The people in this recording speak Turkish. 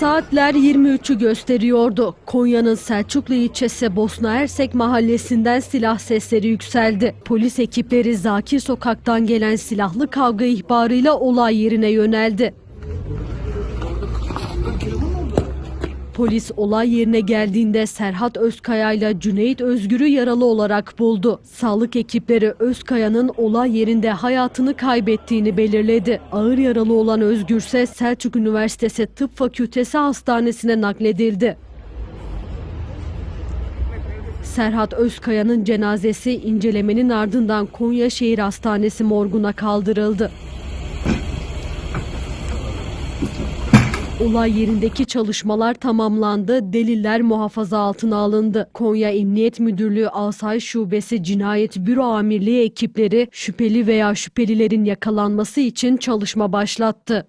Saatler 23'ü gösteriyordu. Konya'nın Selçuklu ilçesi Bosna Ersek mahallesinden silah sesleri yükseldi. Polis ekipleri Zakir Sokak'tan gelen silahlı kavga ihbarıyla olay yerine yöneldi. Polis olay yerine geldiğinde Serhat Özkaya ile Cüneyt Özgür'ü yaralı olarak buldu. Sağlık ekipleri Özkaya'nın olay yerinde hayatını kaybettiğini belirledi. Ağır yaralı olan Özgür ise Selçuk Üniversitesi Tıp Fakültesi Hastanesi'ne nakledildi. Serhat Özkaya'nın cenazesi incelemenin ardından Konya Şehir Hastanesi morguna kaldırıldı. Olay yerindeki çalışmalar tamamlandı, deliller muhafaza altına alındı. Konya Emniyet Müdürlüğü Asayiş Şubesi Cinayet Büro Amirliği ekipleri şüpheli veya şüphelilerin yakalanması için çalışma başlattı.